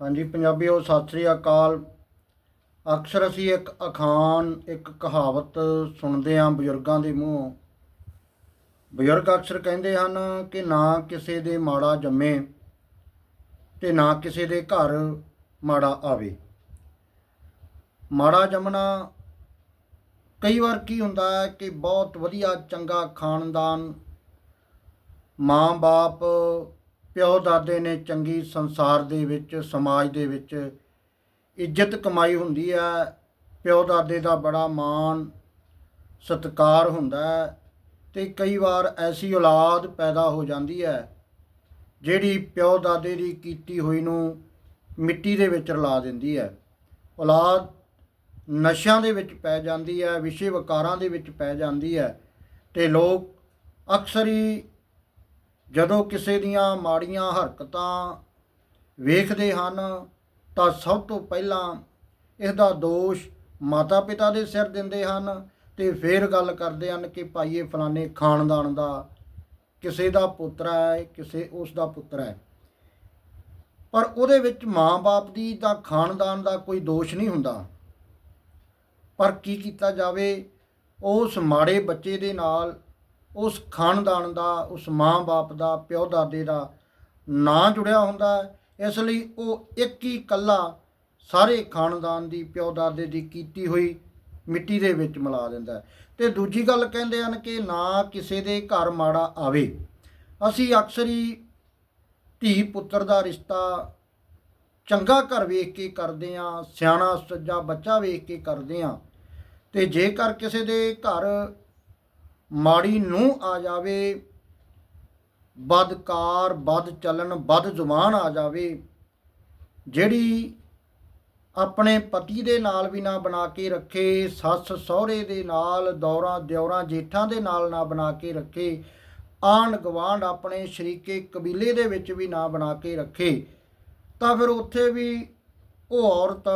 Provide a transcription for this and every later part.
ਹਾਂਜੀ ਪੰਜਾਬੀਓ ਸਤਿ ਸ੍ਰੀ ਅਕਾਲ। ਅਕਸਰ ਅਸੀਂ ਇੱਕ ਅਖਾਣ, ਇੱਕ ਕਹਾਵਤ ਸੁਣਦੇ ਹਾਂ ਬਜ਼ੁਰਗਾਂ ਦੇ ਮੂੰਹੋਂ। ਬਜ਼ੁਰਗ ਅਕਸਰ ਕਹਿੰਦੇ ਹਨ ਕਿ ਨਾ ਕਿਸੇ ਦੇ ਮਾੜਾ ਜੰਮੇ ਤੇ ਨਾ ਕਿਸੇ ਦੇ ਘਰ ਮਾੜਾ ਆਵੇ। ਮਾੜਾ ਜੰਮਣਾ ਕਈ ਵਾਰ ਕੀ ਹੁੰਦਾ ਹੈ ਕਿ ਬਹੁਤ ਵਧੀਆ ਚੰਗਾ ਖਾਨਦਾਨ ਮਾਂ-ਬਾਪ ਪਿਓ ਦਾਦੇ ਨੇ ਚੰਗੀ ਸੰਸਾਰ ਦੇ ਵਿੱਚ, ਸਮਾਜ ਦੇ ਵਿੱਚ ਇੱਜ਼ਤ ਕਮਾਈ ਹੁੰਦੀ ਹੈ ਪਿਓ ਦਾਦੇ ਦਾ ਬੜਾ ਮਾਣ ਸਤਿਕਾਰ ਹੁੰਦਾ ਹੈ ਤੇ ਕਈ ਵਾਰ ਐਸੀ ਔਲਾਦ ਪੈਦਾ ਹੋ ਜਾਂਦੀ ਹੈ ਜਿਹੜੀ ਪਿਓ ਦਾਦੇ ਦੀ ਕੀਤੀ ਹੋਈ ਨੂੰ ਮਿੱਟੀ ਦੇ ਵਿੱਚ ਰਲਾ ਦਿੰਦੀ ਹੈ। ਔਲਾਦ ਨਸ਼ਿਆਂ ਦੇ ਵਿੱਚ ਪੈ ਜਾਂਦੀ ਹੈ, ਵਿਸ਼ੇ ਵਕਾਰਾਂ ਦੇ ਵਿੱਚ ਪੈ ਜਾਂਦੀ ਹੈ ਤੇ ਲੋਕ ਅਕਸਰ ਹੀ ਜਦੋਂ ਕਿਸੇ ਦੀਆਂ ਮਾੜੀਆਂ ਹਰਕਤਾਂ ਵੇਖਦੇ ਹਨ, ਤਾਂ ਸਭ ਤੋਂ ਪਹਿਲਾਂ ਇਸ ਦਾ ਦੋਸ਼ ਮਾਤਾ ਪਿਤਾ ਦੇ ਸਿਰ ਦਿੰਦੇ ਹਨ ਤੇ ਫਿਰ ਗੱਲ ਕਰਦੇ ਹਨ ਕਿ ਭਾਈ ਇਹ ਫਲਾਣੇ ਖਾਨਦਾਨ ਦਾ ਕਿਸੇ ਦਾ ਪੁੱਤਰ ਹੈ, ਕਿਸੇ ਉਸ ਦਾ ਪੁੱਤਰ ਹੈ। ਪਰ ਉਹਦੇ ਵਿੱਚ ਮਾਂ-ਬਾਪ ਦੀ ਤਾਂ ਖਾਨਦਾਨ ਦਾ ਕੋਈ ਦੋਸ਼ ਨਹੀਂ ਹੁੰਦਾ। ਪਰ ਕੀ ਕੀਤਾ ਜਾਵੇ, ਉਸ ਮਾੜੇ ਬੱਚੇ ਦੇ ਨਾਲ ਉਸ ਖਾਨਦਾਨ ਦਾ, ਉਸ ਮਾਂ-ਬਾਪ ਦਾ, ਪਿਓ ਦਾਦੇ ਦਾ ਨਾਂ ਜੁੜਿਆ ਹੁੰਦਾ ਇਸ ਲਈ ਉਹ ਇੱਕ ਹੀ ਕੱਲਾ ਸਾਰੇ ਖਾਨਦਾਨ ਦੀ ਪਿਓ ਦਾਦੇ ਦੀ ਕੀਤੀ ਹੋਈ ਮਿੱਟੀ ਦੇ ਵਿੱਚ ਮਿਲਾ ਦਿੰਦਾ ਹੈ। ਤੇ ਦੂਜੀ ਗੱਲ ਕਹਿੰਦੇ ਹਨ ਕਿ ਨਾ ਕਿਸੇ ਦੇ ਘਰ ਮਾੜਾ ਆਵੇ। ਅਸੀਂ ਅਕਸਰ ਹੀ ਧੀ ਪੁੱਤਰ ਦਾ ਰਿਸ਼ਤਾ ਚੰਗਾ ਘਰ ਵੇਖ ਕੇ ਕਰਦੇ ਆ ਸਿਆਣਾ, ਸੱਜਾ ਬੱਚਾ ਵੇਖ ਕੇ ਕਰਦੇ ਆ ਤੇ ਜੇਕਰ ਕਿਸੇ ਦੇ ਘਰ ਮਾੜੀ ਨੂੰ ਆ ਜਾਵੇ, ਬਦਕਾਰ, ਬਦ ਚੱਲਣ, ਬਦ ਜ਼ੁਬਾਨ ਆ ਜਾਵੇ, ਜਿਹੜੀ ਆਪਣੇ ਪਤੀ ਦੇ ਨਾਲ ਵੀ ਨਾ ਬਣਾ ਕੇ ਰੱਖੇ, ਸੱਸ ਸਹੁਰੇ ਦੇ ਨਾਲ, ਦੌਰਾਂ ਦਿਉਰਾਂ ਜੇਠਾਂ ਦੇ ਨਾਲ ਨਾ ਬਣਾ ਕੇ ਰੱਖੇ, ਆਂਢ ਗਵਾਂਢ ਆਪਣੇ ਸ਼ਰੀਕੇ ਕਬੀਲੇ ਦੇ ਵਿੱਚ ਵੀ ਨਾ ਬਣਾ ਕੇ ਰੱਖੇ, ਤਾਂ ਫਿਰ ਉੱਥੇ ਵੀ ਉਹ ਔਰਤ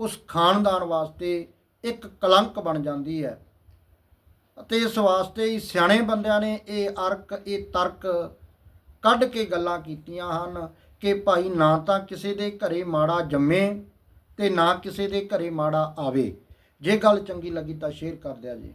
ਉਸ ਖਾਨਦਾਨ ਵਾਸਤੇ ਇੱਕ ਕਲੰਕ ਬਣ ਜਾਂਦੀ ਹੈ। ਅਤੇ ਇਸ ਵਾਸਤੇ ਹੀ ਸਿਆਣੇ ਬੰਦਿਆਂ ਨੇ ਇਹ ਅਰਕ, ਇਹ ਤਰਕ ਕੱਢ ਕੇ ਗੱਲਾਂ ਕੀਤੀਆਂ ਹਨ ਕਿ ਭਾਈ ਨਾ ਤਾਂ ਕਿਸੇ ਦੇ ਘਰੇ ਮਾੜਾ ਜੰਮੇ ਤੇ ਨਾ ਕਿਸੇ ਦੇ ਘਰੇ ਮਾੜਾ ਆਵੇ। ਜੇ ਗੱਲ ਚੰਗੀ ਲੱਗੀ ਤਾਂ ਸ਼ੇਅਰ ਕਰ ਦਿਆ ਜੀ।